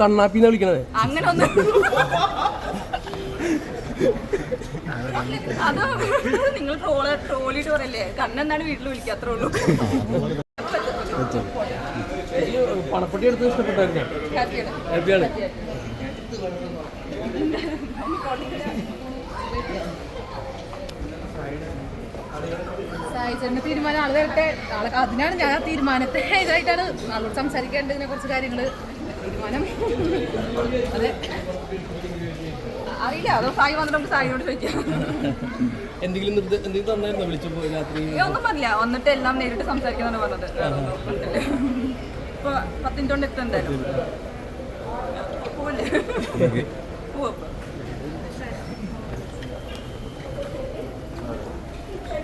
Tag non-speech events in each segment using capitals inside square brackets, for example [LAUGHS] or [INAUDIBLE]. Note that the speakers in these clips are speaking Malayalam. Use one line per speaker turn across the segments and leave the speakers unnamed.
കണ്ണാപ്പിന്ന് വിളിക്കണത്.
അങ്ങനെ ഒന്നും അത് നിങ്ങൾ ട്രോൾ ട്രോളിട്ട് പറയല്ലേ? കണ്ണെന്നാണ് വീട്ടിൽ വിളിക്കുക അത്രേ ഉള്ളൂ.
ഈ പണപ്പെട്ടി എടുത്ത് ഇഷ്ടപ്പെട്ടായിരുന്നു?
ഹാപ്പിയാണ്.
തീരുമാനം ആൾ വരട്ടെ ആളെ അതിനാണ് ഞാൻ ആ തീരുമാനത്തെ ഇതായിട്ടാണ് ആളോട് സംസാരിക്കേണ്ടതിനെ കുറച്ച് കാര്യങ്ങൾ തീരുമാനം. അതെ.
അറിയില്ല അതോ സായി വന്നിട്ട് നമുക്ക് സായിനോട് ചോദിക്കാം.
എന്തെങ്കിലും എന്തെങ്കിലും തന്നായിരുന്നോ വിളിച്ചപ്പോ രാത്രി?
ഒന്നും പറഞ്ഞില്ല. വന്നിട്ട് എല്ലാം നേരിട്ട് സംസാരിക്കാന്നാണ് പറഞ്ഞത്. ഇപ്പൊ പത്തിന്റെ കൊണ്ട് എത്തും എന്തായാലും പോവല്ലേ പോവാ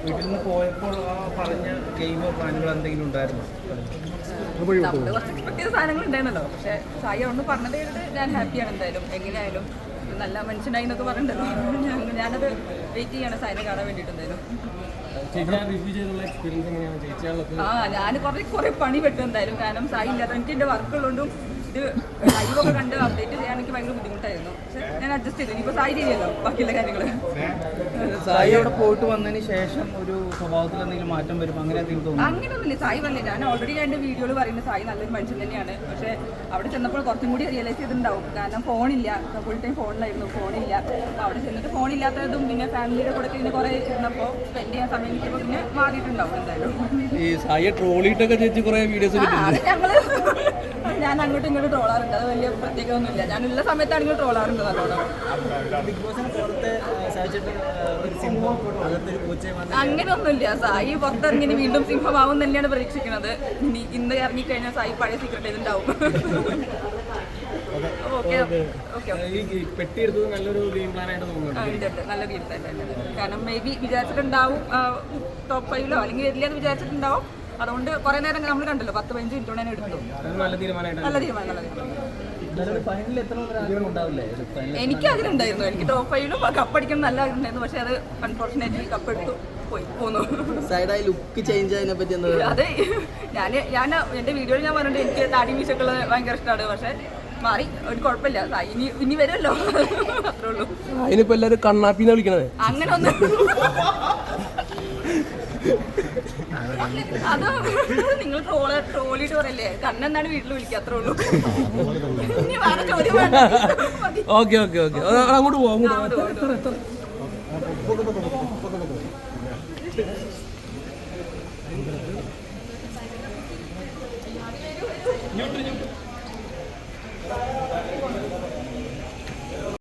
വീട്ടിൽ നിന്ന് പോയപ്പോൾ ആ പറഞ്ഞ ഗെയിമോ പ്ലാനുകൾ എന്തെങ്കിലും ഉണ്ടായിരുന്നോ?
നമ്മൾ കുറച്ച് എക്സ്പെക്ട് ചെയ്ത സാധനങ്ങൾ ഉണ്ടായിരുന്നല്ലോ. പക്ഷെ സായി അവിടുന്ന് പറഞ്ഞത് കേട്ടിട്ട് ഞാൻ ഹാപ്പിയാണ് എന്തായാലും. എങ്ങനെയായാലും നല്ല മനുഷ്യനായി എന്നൊക്കെ പറഞ്ഞിട്ടുണ്ടല്ലോ. ഞാൻ- [LAUGHS] ഞാനത് വെയിറ്റ് ചെയ്യാണ് സായിനെ കാണാൻ വേണ്ടിയിട്ട് എന്തായാലും. ആ ഞാൻ കുറെ കുറെ പണി പെട്ടു എന്തായാലും. കാരണം സായി ഇല്ലാതെ എനിക്ക് എന്റെ വർക്ക് ഉള്ളതുകൊണ്ടും ഇത് ലൈവൊക്കെ കണ്ട് അപ്ഡേറ്റ് ചെയ്യാൻ എനിക്ക് ഭയങ്കര ബുദ്ധിമുട്ടായിരുന്നു. പക്ഷെ ഞാൻ അഡ്ജസ്റ്റ് ചെയ്തു. ഇനിയിപ്പോൾ സായി ചെയ്യല്ലോ ബാക്കിയുള്ള കാര്യങ്ങൾ
സായി അവിടെ പോയിട്ട് വന്നതിന് ശേഷം ഒരു സ്വഭാവത്തിൽ എന്തെങ്കിലും മാറ്റം വരും അങ്ങനെ എന്തെങ്കിലും തോന്നുന്നു?
അങ്ങനെയൊന്നുമില്ല സായി വന്നില്ല. ഞാൻ ഓൾറെഡി എന്റെ വീഡിയോയിൽ പറയുന്നത് സായി നല്ലൊരു മനുഷ്യൻ തന്നെയാണ്. പക്ഷെ അവിടെ ചെന്നപ്പോൾ കുറച്ചും കൂടി റിയലൈസ് ചെയ്തിട്ടുണ്ടാവും. കാരണം ഫോണില്ല ഫുൾ ടൈം ഫോണിലായിരുന്നു ഫോണില്ല അപ്പോൾ അവിടെ ചെന്നിട്ട് ഫോണില്ലാത്തതും പിന്നെ ഫാമിലിയുടെ കൂടെ പിന്നെ ഇങ്ങനെ കുറേ ഇരുന്നപ്പോൾ സ്പെൻഡ് ചെയ്യാൻ സമയം കിട്ടിയപ്പോൾ പിന്നെ മാറിയിട്ടുണ്ടാവും എന്തായാലും.
ഈ സായി ട്രോളിട്ടൊക്കെ ചേച്ചി കുറെ വീഡിയോസ്
ഞങ്ങൾ ഞാൻ അങ്ങോട്ടും ഇങ്ങോട്ടും ട്രോളാറുണ്ട്. അത് വലിയ പ്രത്യേകമൊന്നുമില്ല ഞാനുള്ള സമയത്താണെങ്കിലും ട്രോളാറുണ്ട് നല്ലോണം അങ്ങനെയൊന്നുമില്ല. സായി പുറത്തിറങ്ങി വീണ്ടും സിംഹമാവും തന്നെയാണ് പ്രതീക്ഷിക്കുന്നത്. ഇനി ഇന്ന് ഇറങ്ങിക്കഴിഞ്ഞാൽ സായി പഴയ സീക്രട്ട് ഇതുണ്ടാവും
നല്ലൊരു ഗെയിം പ്ലാൻ ആയിട്ട് തോന്നുന്നുണ്ട്.
നല്ല ഗെയിം തന്നെ കാരണം മേ ബി വിചാരിച്ചിട്ടുണ്ടാവും ടോപ്പ് ഫൈവിലോ അല്ലെങ്കിൽ വരില്ല എന്ന് വിചാരിച്ചിട്ടുണ്ടാവും. അതുകൊണ്ട് കുറെ നേരം നമ്മൾ കണ്ടല്ലോ പത്ത് പതിനഞ്ച് മിനിറ്റ് കൊണ്ട് എടുത്തു.
നല്ല
തീരുമാനം നല്ല തീരുമാനം. എനിക്ക് അതിലുണ്ടായിരുന്നു എനിക്ക് ടോപ്പ് ഫൈവിലും കപ്പടിക്കണം നല്ല ആഗ്രഹമുണ്ടായിരുന്നു പക്ഷെ അത് അൺഫോർച്ചുനേറ്റ്ലി കപ്പെടുത്തു പോയി പോന്നു.
സൈഡായി ലുക്ക് ചേഞ്ച് ആയതിനെ പറ്റി
അതെ ഞാൻ ഞാൻ എന്റെ വീഡിയോയിൽ ഞാൻ പറഞ്ഞിട്ട് എനിക്ക് താടി മീശക്കുള്ളത് ഭയങ്കര ഇഷ്ടമാണ്. പക്ഷെ മാറി ഒരു കുഴപ്പമില്ല. ഇനി ഇനി വരുമല്ലോ. അത്രേ ഉള്ളൂ.
അതിനിപ്പോ എല്ലാരും കണ്ണാപ്പിന്നെ വിളിക്കണത്.
അങ്ങനെ ഒന്നും അത് നിങ്ങൾ ട്രോൾ ട്രോളിട്ട് പറയല്ലേ? കണ്ണെന്നാണ് വീട്ടിൽ വിളിക്കുക അത്രേ ഉള്ളൂ. ഇനി വേറെ ചോദ്യം വേണ്ട. മതി.
Okay okay okay. അങ്ങോട്ട് പോവാം അങ്ങോട്ട് പോവാം. എത്ര,